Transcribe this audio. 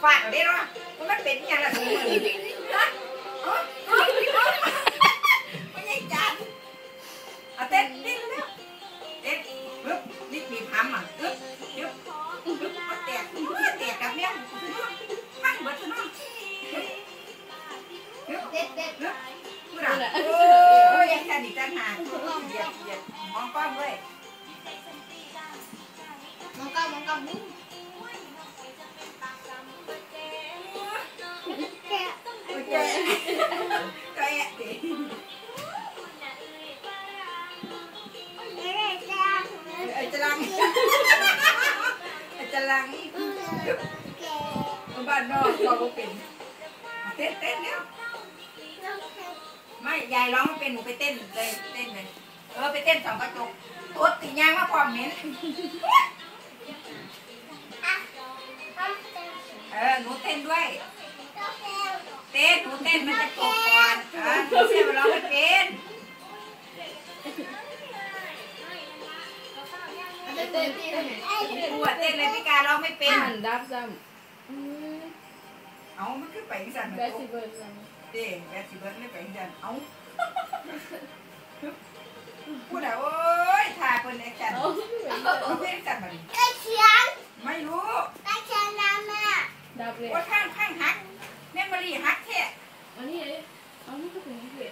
phạm ở đó. Con mất tiền nhà là gì đúng rồi đó đó đó con nhảy chán ở à, tết tết đó tết. Bước đi bị phạm mà. Bước bước bước mất tiền mất tiền cả miếng. Mắc bớt nó. Bước tết tết. bước bước nào ôi anh ta đi tan hàng. Giật giật mong con với mong con mong con. đúng เคก็แอะดิเด็ดจังไอ้จะลังไอ้จะลังบ้านนอกเราก็เป็นเต้นเต้นแล้วไม่ยายร้องไม่เป็นหนูไปเต้นเลยเต้นเลยเออไปเต้นสองกระจกตัวตียางมาพร้อมเหม็นเออหนูเต้นด้วย เต้นหนูเต้นมันจะตกก่อนอะหนูเสียมาร้องไม่เป็นเต้นที่ไเต้นเลยพี่การร้องไม่เป็น หันดับซ้ำเอาไม่นขึ้นไปอีกสั่นำมันตกเต้นแบดสิเบิร์ดไม่ไปอีกสั่นเอาพูดอะโอ้ยทาคนไอคสั่นเอาเพลงสั่นมันไปเชียงไม่รู้ไปเชียงน้ำดับเลยว่าข้างข้างหัก แม่มารีฮักเท้อันนี้เลยอันนี้ก็เป็นเด็